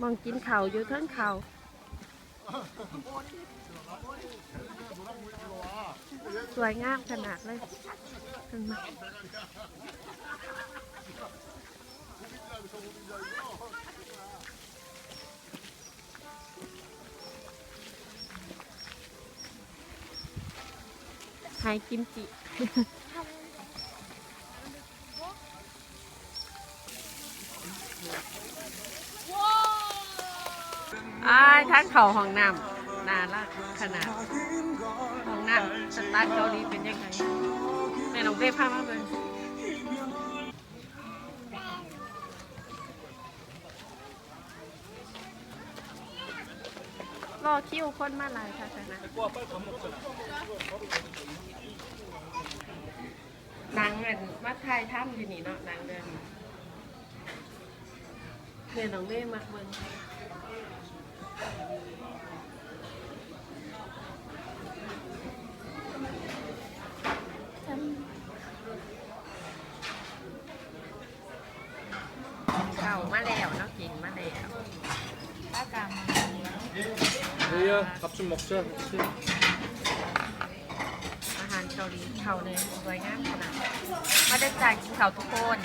มองกินเขาอยู่ทั้งเขาสวยงามขนาดเลยเห็นไหมไฮกิมจิ อ้ายทักเขาห้องน้ำนาละขนาดห้องน้ำสไตล์เกาหลีเป็นยังไงแม่น้องเบ้พามาเลยรอคิวคนมาหลายค่ะขนานางเงินมาไทยถ้ำอยู่นี่เนาะนางเดินเพื่อนน้องเบ้มาเบิ่ง เข่ามาแล้วเนาะ กินมาแล้วป้ากางเยอะๆกับชุมมกเชื่ออาหารเกาหลีเขาเลยสวยงามขนาดมาได้จายกินเขาทุกคน